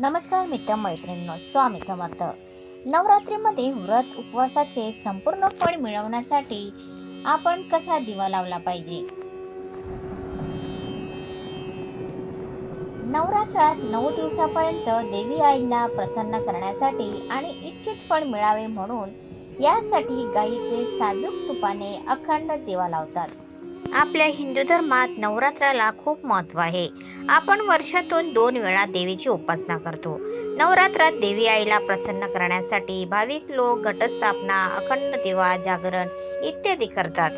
नमस्कार मित्र मैत्रिणींनो स्वामी समर्थ. नवरात्रीमध्ये व्रत उपवासाचे संपूर्ण फळ मिळवण्यासाठी आपण कसा दिवा लावला पाहिजे? नवरात्रात नऊ दिवसापर्यंत देवी आईला प्रसन्न करण्यासाठी आणि इच्छित फळ मिळावे म्हणून यासाठी गाईचे साजूक तुपाने अखंड दिवा लावतात. आपल्या हिंदू धर्मात नवरात्राला खूप महत्त्व आहे. आपण वर्षातून दोन वेळा देवीची उपासना करतो. नवरात्रात देवी आईला प्रसन्न करण्यासाठी भाविक लोक घटस्थापना अखंड दिवा जागरण इत्यादी करतात.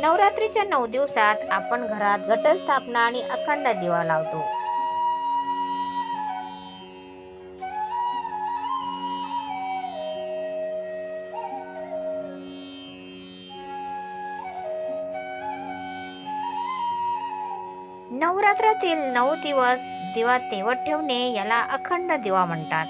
नवरात्रीच्या नऊ दिवसात आपण घरात घटस्थापना आणि अखंड दिवा लावतो. नवरात्रातील नऊ दिवस दिवा तेवत ठेवणे याला अखंड दिवा म्हणतात.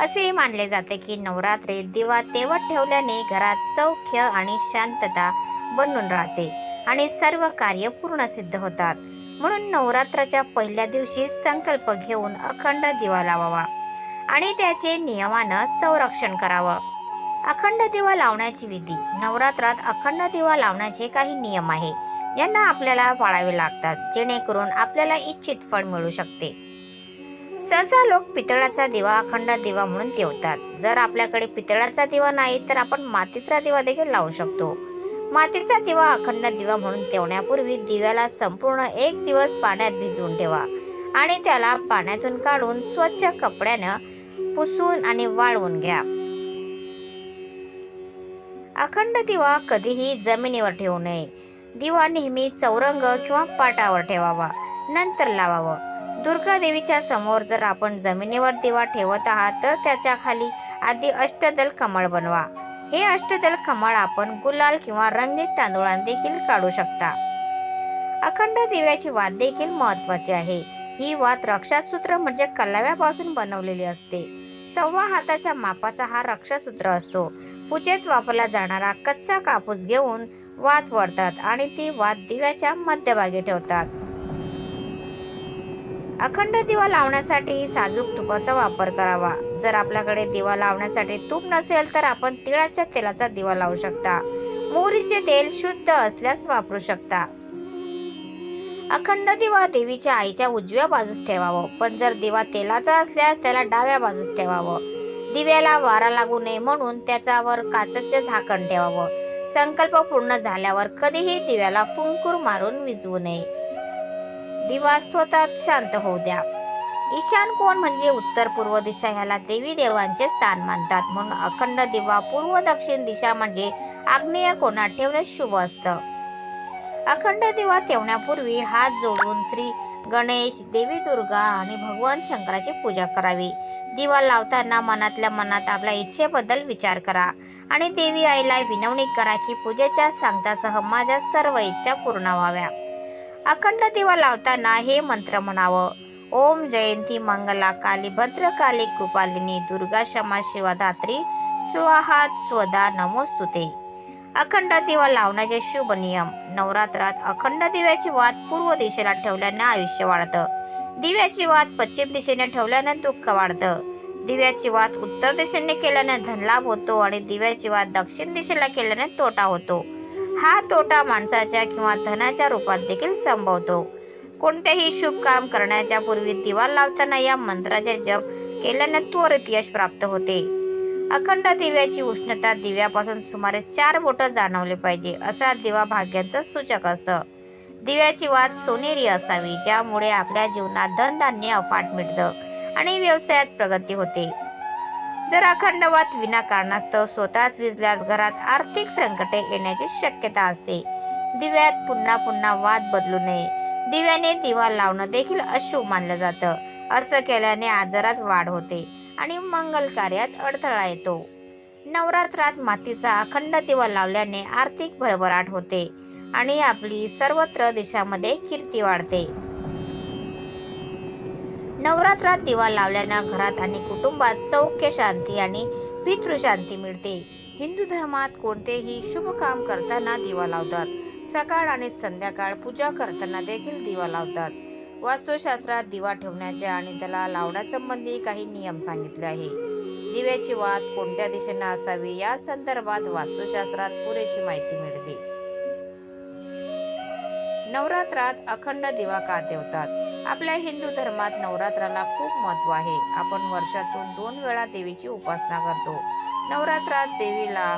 असे मानले जाते की नवरात्रीत दिवा तेवत ठेवल्याने घरात सौख्य आणि शांतता बनून राहते आणि सर्व कार्य पूर्ण सिद्ध होतात. म्हणून नवरात्राच्या पहिल्या दिवशी संकल्प घेऊन अखंड दिवा लावावा आणि त्याचे नियमानं संरक्षण करावं. अखंड दिवा लावण्याची विधी. नवरात्रात अखंड दिवा लावण्याचे काही नियम आहे. यांना आपल्याला पाळावे लागतात जेणेकरून आपल्याला इच्छित फळ मिळू शकते. सहसा लोक पितळाचा दिवा अखंड दिवा म्हणून ठेवतात. जर आपल्याकडे पितळाचा दिवा नाही तर आपण मातीचा दिवा देखील लावू शकतो. मातीचा दिवा अखंड दिवा म्हणून ठेवण्यापूर्वी दिव्याला संपूर्ण एक दिवस पाण्यात भिजवून ठेवा आणि त्याला पाण्यातून काढून स्वच्छ कपड्यानं पुसून आणि वाळवून घ्या. अखंड दिवा कधीही जमिनीवर ठेवू नये. दिवा नेहमी चौरंग किंवा पाटावर ठेवावा नंतर लावावं. दुर्गा देवीच्या समोर जर आपण जमिनीवर दिवा ठेवत आहात तर त्याच्याखाली आधी अष्टदल कमळ बनवा. हे अष्टदल कमळ आपण गुलाल किंवा रंगीत तांदूळांनी देखील काढू शकता. अखंड दिव्याची वात देखील महत्वाची आहे. ही वात रक्षासूत्र म्हणजे कलाव्यापासून बनवलेली असते. सव्वा हाताच्या मापाचा हा रक्षासूत्र असतो. पूजेत वापरला जाणारा कच्चा कापूस घेऊन वात वाढतात आणि ती वात दिव्याच्या मध्यभागी ठेवतात. अखंड दिवा लावण्यासाठी साजूक तुपाचा वापर करावा. जर आपल्याकडे दिवा लावण्यासाठी तूप नसेल तर आपण तिळाच्या तेलाचा दिवा लावू शकता. मोहरीचे तेल शुद्ध असल्यास वापरू शकता. अखंड दिवा देवीच्या आईच्या उजव्या बाजूस ठेवावं. पण जर दिवा तेलाचा असल्यास त्याला डाव्या बाजूस ठेवावं. दिव्याला वारा लागू नये म्हणून त्याच्यावर काचेचे झाकण ठेवावं. संकल्प पूर्ण झाल्यावर कधीही दिव्याला फुंकूर मारून विजवू नये. दिवा स्वतःच शांत होऊ द्या. ईशान कोण म्हणजे उत्तर पूर्व दिशा ह्याला देवी देवांचे स्थान मानतात. म्हणून अखंड दिवा पूर्व दक्षिण दिशा म्हणजे आग्नेय कोणात ठेवणे शुभ असतं. अखंड दिवा ठेवण्यापूर्वी हात जोडून श्री गणेश देवी दुर्गा आणि भगवान शंकराची पूजा करावी. दिवा लावताना मनातल्या मनात आपल्या इच्छेबद्दल विचार करा. आणि देवी आईला विनवणी करा की पूजेच्या सांगतासह माझ्या सर्व इच्छा पूर्ण व्हाव्या. अखंड दिवा लावताना हे मंत्र म्हणावं. ओम जयंती मंगला काली भद्रकाली कृपालिनी दुर्गा क्षमा शिवधात्री स्वाहा स्वदा नमोस्तुते. अखंड दिवा लावण्याचे शुभ नियम. नवरात्रात अखंड दिव्याची वात पूर्व दिशेला ठेवल्याने आयुष्य वाढतं. दिव्याची वात पश्चिम दिशेने ठेवल्याने दुःख वाढतं. दिव्याची वात उत्तर दिशेने केल्याने धनलाभ होतो आणि दिव्याची वात दक्षिण दिशेला केल्याने तोटा होतो. हा तोटा माणसाच्या किंवा धनाच्या रूपात देखील संभवतो. कोणतेही शुभ काम करण्याच्या पूर्वी दिवा लावताना या मंत्राचे जप केल्याने त्वरित यश प्राप्त होते. अखंड दिव्याची उष्णता दिव्यापासून सुमारे चार बोटं जाणवले पाहिजे असा दिवा भाग्याचं सूचक असतं. दिव्याची वात सोनेरी असावी ज्यामुळे आपल्या जीवनात धनधान्य अफाट मिळतं. आणि व्यवसायात प्रगती होते. जर अखंड वात विनाकारणास्तव स्वतःच विजल्यास घरात आर्थिक संकटे येण्याची शक्यता असते. दिव्यात पुन्हा पुन्हा वाद बदलू नये. दिव्याने दिवा लावणं देखील अशुभ मानलं जातं. असं केल्याने आजारात वाढ होते आणि मंगल कार्यात अडथळा येतो. नवरात्रात मातीचा अखंड दिवा लावल्याने आर्थिक भरभराट होते आणि आपली सर्वत्र देशामध्ये कीर्ती वाढते. नवरात्रात दिवा लावल्यानं घरात आणि कुटुंबात सौख्य शांती आणि पितृशांती मिळते. हिंदू धर्मात कोणतेही शुभ काम करताना दिवा लावतात. सकाळ आणि संध्याकाळ पूजा करताना देखील दिवा लावतात. वास्तुशास्त्रात दिवा ठेवण्याच्या आणि त्याला लावण्यासंबंधी काही नियम सांगितले आहे. दिव्याची वात कोणत्या दिशेने असावी या संदर्भात वास्तुशास्त्रात पुरेशी माहिती मिळते. नवरात्रात अखंड दिवा का ठेवतात आपल्या हिंदू धर्मात नवरात्राला खूप महत्त्व आहे. आपण वर्षातून दोन वेळा देवीची उपासना करतो. नवरात्रात देवीला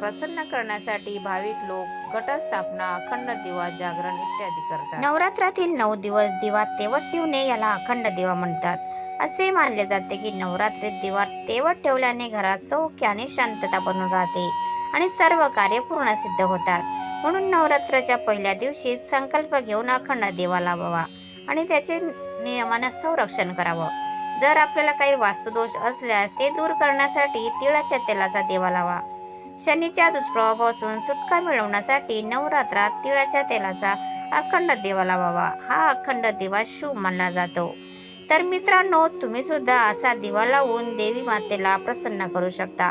प्रसन्न करण्यासाठी भाविक लोक घटस्थापना अखंड दिवा जागरण इत्यादी करतात. नवरात्रातील नऊ दिवस दिवा तेवट ठेवणे याला अखंड दिवा म्हणतात. असे मानले जाते की नवरात्रीत दिवा तेवट ठेवल्याने घरात सौख्य आणि शांतता बनून राहते आणि सर्व कार्य पूर्ण सिद्ध होतात. म्हणून नवरात्राच्या पहिल्या दिवशी संकल्प घेऊन अखंड दिवा लावावा आणि त्याचे नियमानं संरक्षण करावं. जर आपल्याला काही वास्तुदोष असल्यास ते दूर करण्यासाठी तिळाच्या तेलाचा दिवा लावा. शनीच्या दुष्प्रभावापासून सुटका मिळवण्यासाठी नवरात्रात तिळाच्या तेलाचा अखंड दिवा लावावा. हा अखंड दिवा शुभ मानला जातो. तर मित्रांनो तुम्ही सुद्धा असा दिवा लावून देवी मातेला प्रसन्न करू शकता.